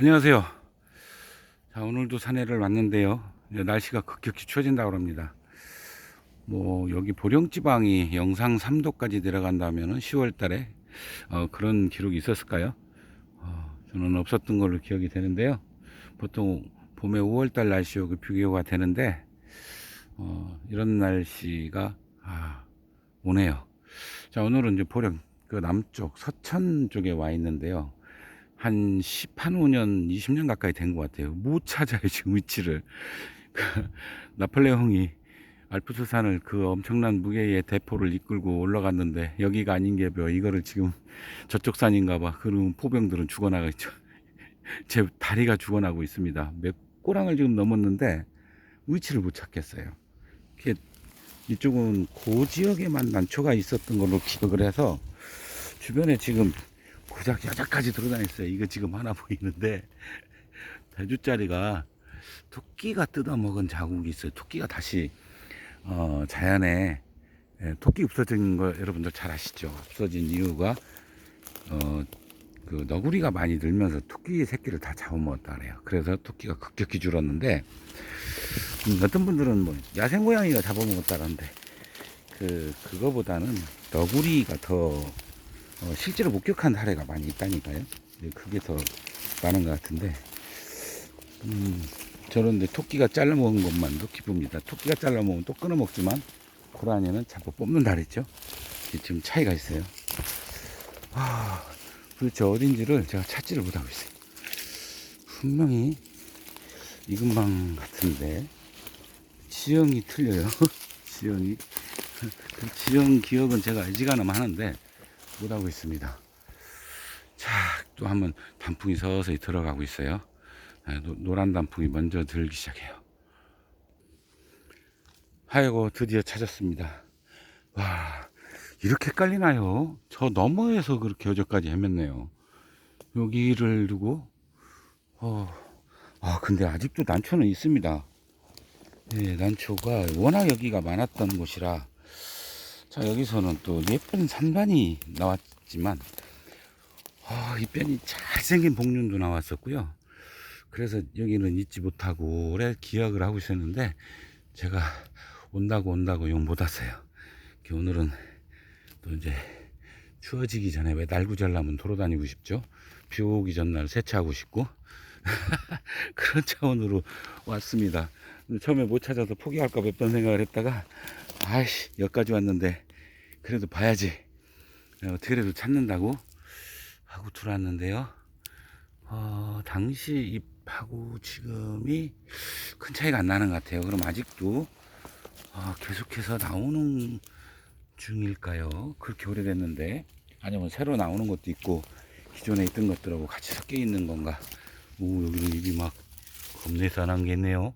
안녕하세요. 자, 오늘도 산에를 왔는데요. 날씨가 급격히 추워진다고 합니다. 뭐, 여기 보령지방이 영상 3도까지 내려간다면 10월 달에 어, 그런 기록이 있었을까요? 어, 저는 없었던 걸로 기억이 되는데요. 보통 봄에 5월 달 날씨하고 비교가 되는데, 어, 이런 날씨가, 아, 오네요. 자, 오늘은 이제 보령, 그 남쪽, 서천 쪽에 와 있는데요. 한 10, 한 5년, 20년 가까이 된 것 같아요. 못 찾아요, 지금 위치를. 그 나폴레옹이 알프스 산을 그 엄청난 무게의 대포를 이끌고 올라갔는데 여기가 아닌 게 뭐 이거를 지금 저쪽 산인가 봐. 그럼 포병들은 죽어나가 있죠. 제 다리가 죽어나고 있습니다. 몇 꼬랑을 지금 넘었는데 위치를 못 찾겠어요. 이쪽은 그 지역에만 난초가 있었던 걸로 기억을 해서 주변에 지금 고작 여자까지 돌아다녔어요. 이거 지금 하나 보이는데 대주짜리가 토끼가 뜯어먹은 자국이 있어요. 토끼가 다시 어, 자연에 예, 토끼 없어진 거 여러분들 잘 아시죠? 없어진 이유가 어, 그 너구리가 많이 늘면서 토끼 새끼를 다 잡아먹었다 그래요. 그래서 토끼가 급격히 줄었는데 음, 어떤 분들은 뭐 야생 고양이가 잡아먹었다는데 그 그거보다는 너구리가 더 어, 실제로 목격한 사례가 많이 있다니까요. 네, 그게 더 많은 것 같은데, 음, 저런데 토끼가 잘라먹은 것만도 기쁩니다. 토끼가 잘라먹으면 또 끊어먹지만, 고라니는 자꾸 뽑는다 그랬죠. 지금 차이가 있어요. 아, 도대체 어딘지를 제가 찾지를 못하고 있어요. 분명히 이 근방 같은데, 지형이 틀려요. 지형이. 그 지형 기억은 제가 알지가나마 하는데, 못하고 있습니다. 자, 또 한번 단풍이 서서히 들어가고 있어요. 네, 노, 노란 단풍이 먼저 들기 시작해요. 아이고, 드디어 찾았습니다. 와, 이렇게 깔리나요? 저 너머에서 그렇게 여기까지 헤맸네요. 여기를 두고, 어, 아, 근데 아직도 난초는 있습니다. 네, 난초가 워낙 여기가 많았던 곳이라, 자 여기서는 또 예쁜 산반이 나왔지만 아, 이 변이 잘생긴 복륜도 나왔었고요. 그래서 여기는 잊지 못하고 오래 기억을 하고 있었는데 제가 온다고 온다고 용 못 왔어요. 오늘은 또 이제 추워지기 전에 왜 날구잘라면 돌아다니고 싶죠. 비 오기 전날 세차하고 싶고 그런 차원으로 왔습니다. 처음에 못 찾아서 포기할까 몇 번 생각을 했다가 아이씨 여기까지 왔는데 그래도 봐야지. 어떻게라도 찾는다고? 하고 들어왔는데요. 어, 당시 입하고 지금이 큰 차이가 안 나는 것 같아요. 그럼 아직도 어, 계속해서 나오는 중일까요? 그렇게 오래됐는데. 아니면 새로 나오는 것도 있고 기존에 있던 것들하고 같이 섞여 있는 건가? 오 여기는 입이 막 겁내 싸한 게 있네요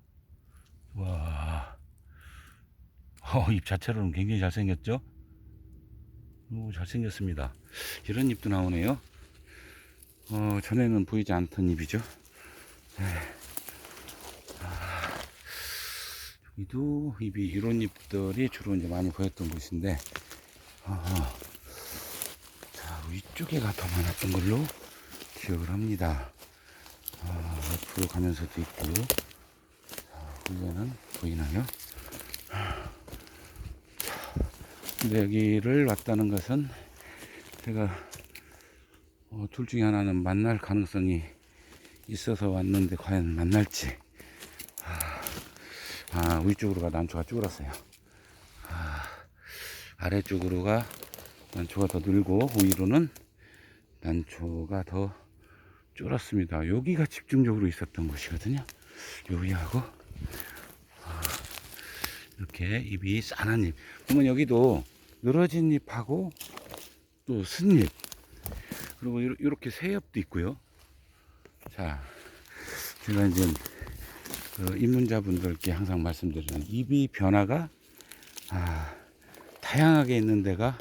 와 어, 잎 자체로는 굉장히 잘생겼죠? 오, 잘생겼습니다. 이런 잎도 나오네요. 어, 전에는 보이지 않던 잎이죠. 네. 아, 여기도 잎이 이런 잎들이 주로 이제 많이 보였던 곳인데, 어, 자, 위쪽에가 더 많았던 걸로 기억을 합니다. 아, 앞으로 가면서도 있고, 자, 위에는 보이나요? 근데 여기를 왔다는 것은 제가 어, 둘 중에 하나는 만날 가능성이 있어서 왔는데 과연 만날지. 아, 아 위쪽으로가 난초가 쭈그렸어요. 아, 아래쪽으로가 난초가 더 늘고 위로는 난초가 더 쫄았습니다. 여기가 집중적으로 있었던 곳이거든요. 여기하고. 아, 이렇게 잎이 싸한 잎. 그러면 여기도 늘어진 잎하고 또 쓴잎. 그리고 이렇게 새엽도 있고요. 자 제가 이제 그 입문자분들께 항상 말씀드리는 잎이 변화가 아, 다양하게 있는 데가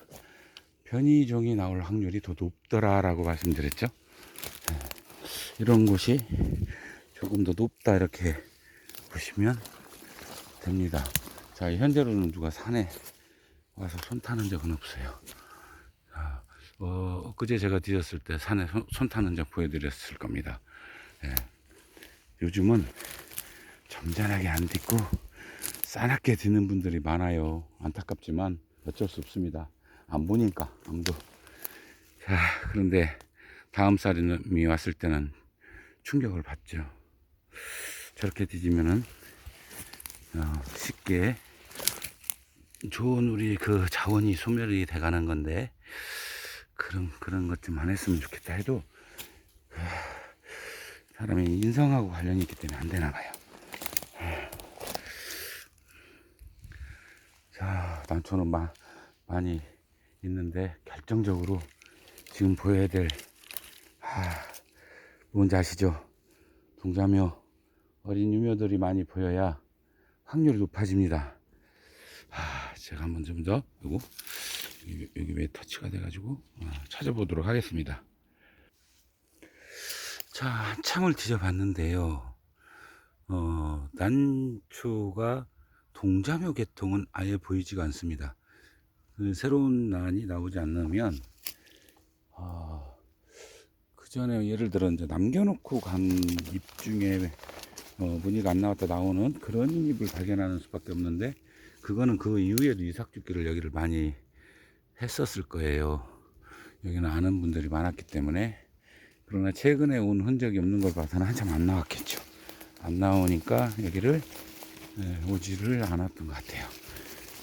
변이종이 나올 확률이 더 높더라 라고 말씀드렸죠. 자, 이런 곳이 조금 더 높다 이렇게 보시면 됩니다 자 현재로는 누가 산에 와서 손 타는 적은 없어요. 자, 어, 엊그제 제가 뒤졌을 때 산에 손, 손 타는 적 보여드렸을 겁니다. 예. 요즘은 점잖하게 안 딛고 싸납게 딛는 분들이 많아요. 안타깝지만 어쩔 수 없습니다. 안 보니까 아무도. 자, 그런데 다음 사람이 왔을 때는 충격을 받죠. 저렇게 뒤지면은 어, 쉽게 좋은 우리 그 자원이 소멸이 돼가는 건데 그런 그런 것 좀 안 했으면 좋겠다 해도 하, 사람이 인성하고 관련이 있기 때문에 안 되나 봐요. 자, 난초는 마, 많이 있는데 결정적으로 지금 보여야 될 하, 뭔지 아시죠? 동자묘 어린 유묘들이 많이 보여야 확률이 높아집니다. 하, 제가 한번 좀 더 요거 여기, 여기 왜 터치가 돼가지고 어, 찾아보도록 하겠습니다. 자, 한참을 뒤져봤는데요. 어, 난초가 동자묘 계통은 아예 보이지가 않습니다. 그 새로운 난이 나오지 않으면 아, 그 전에 예를 들어 이제 남겨놓고 간 잎 중에 어, 무늬가 안 나왔다 나오는 그런 잎을 발견하는 수밖에 없는데 그거는 그 이후에도 이삭죽기를 여기를 많이 했었을 거예요. 여기는 아는 분들이 많았기 때문에 그러나 최근에 온 흔적이 없는 걸 봐서는 한참 안 나왔겠죠. 안 나오니까 여기를 예, 오지를 않았던 것 같아요.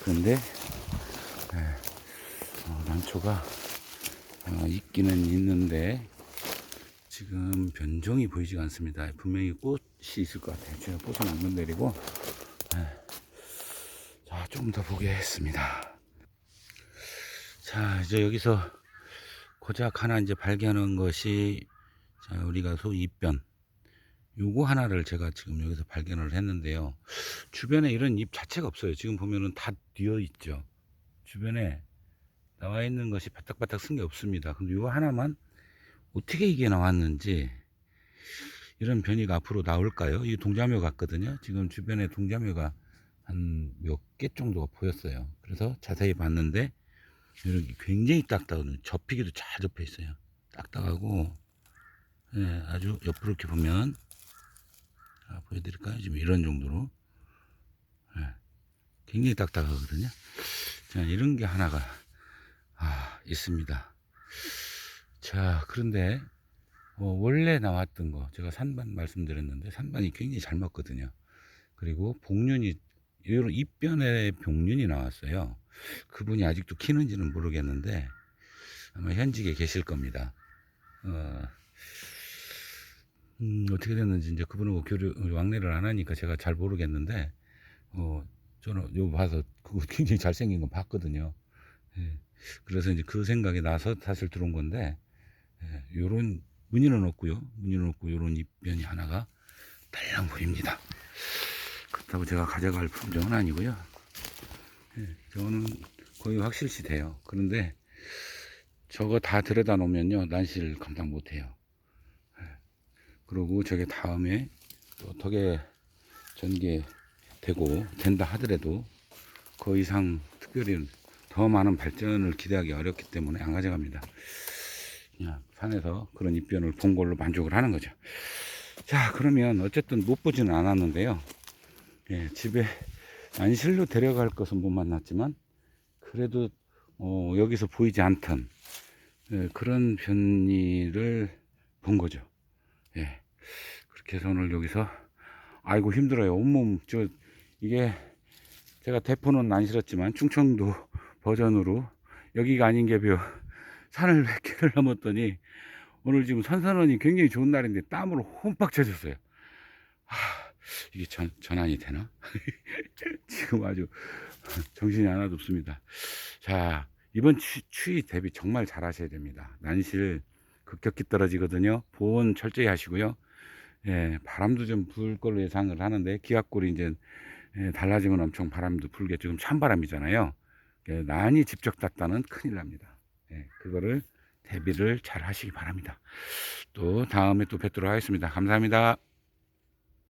그런데 예, 어, 난초가 어, 있기는 있는데 지금 변종이 보이지가 않습니다. 분명히 꽃 이 있을 것 같아요. 제가 꽃은 안 건드리고 예. 자, 좀더 보겠습니다. 자, 이제 여기서 고작 하나 이제 발견한 것이 자, 우리가 소위 잎변 요거 하나를 제가 지금 여기서 발견을 했는데요. 주변에 이런 잎 자체가 없어요. 지금 보면은 다 뒤어 있죠. 주변에 나와 있는 것이 바닥바닥 쓴 게 없습니다. 근데 요 하나만 어떻게 이게 나왔는지 이런 변이가 앞으로 나올까요? 이 동자묘 같거든요. 지금 주변에 동자묘가 한 몇 개 정도가 보였어요. 그래서 자세히 봤는데 이렇게 굉장히 딱딱하거든요. 접히기도 잘 접혀 있어요. 딱딱하고 예, 아주 옆으로 이렇게 보면 자, 보여드릴까요? 지금 이런 정도로 예, 굉장히 딱딱하거든요. 자, 이런 게 하나가 아, 있습니다. 자, 그런데 어, 원래 나왔던 거 제가 산반 말씀드렸는데 산반이 굉장히 잘 먹거든요. 그리고 복륜이 이런 입변에 복륜이 나왔어요. 그분이 아직도 키는지는 모르겠는데 아마 현직에 계실 겁니다. 어, 음, 어떻게 됐는지 이제 그분하고 교류 왕래를 안 하니까 제가 잘 모르겠는데 어, 저는 요 봐서 그거 굉장히 잘생긴 거 봤거든요. 예. 그래서 이제 그 생각이 나서 사실 들어온 건데 예, 요런 무늬는 없고요. 무늬는 없고 요런 입변이 하나가 달랑 보입니다. 그렇다고 제가 가져갈 품종은 아니고요. 예, 저는 거의 확실시 돼요. 그런데 저거 다 들여다 놓으면요. 난시를 감당 못 해요. 예, 그리고 저게 다음에 또 덕에 전개 되고 된다 하더라도 그 이상 특별히 더 많은 발전을 기대하기 어렵기 때문에 안 가져갑니다. 그냥 산에서 그런 입변을 본 걸로 만족을 하는 거죠. 자, 그러면 어쨌든 못 보지는 않았는데요. 예, 집에 안실로 데려갈 것은 못 만났지만 그래도 어, 여기서 보이지 않던 예, 그런 변이를 본 거죠. 예, 그렇게 해서 오늘 여기서 아이고 힘들어요. 온몸 저 이게 제가 대포는 안 실었지만 충청도 버전으로 여기가 아닌 개bio 산을 100개를 넘었더니 오늘 지금 선선원이 굉장히 좋은 날인데 땀으로 홈빡 젖었어요. 하, 이게 전, 전환이 되나? 지금 아주 정신이 하나도 없습니다. 자, 이번 추, 추위 대비 정말 잘 하셔야 됩니다. 난실 급격히 떨어지거든요. 보온 철저히 하시고요. 예, 바람도 좀 불 걸로 예상을 하는데 기압골이 이제 예, 달라지면 엄청 바람도 불게 지금 찬바람이잖아요. 예, 난이 직접 닿다는 큰일 납니다. 예, 그거를 대비를 잘 하시기 바랍니다. 또 다음에 또 뵙도록 하겠습니다. 감사합니다.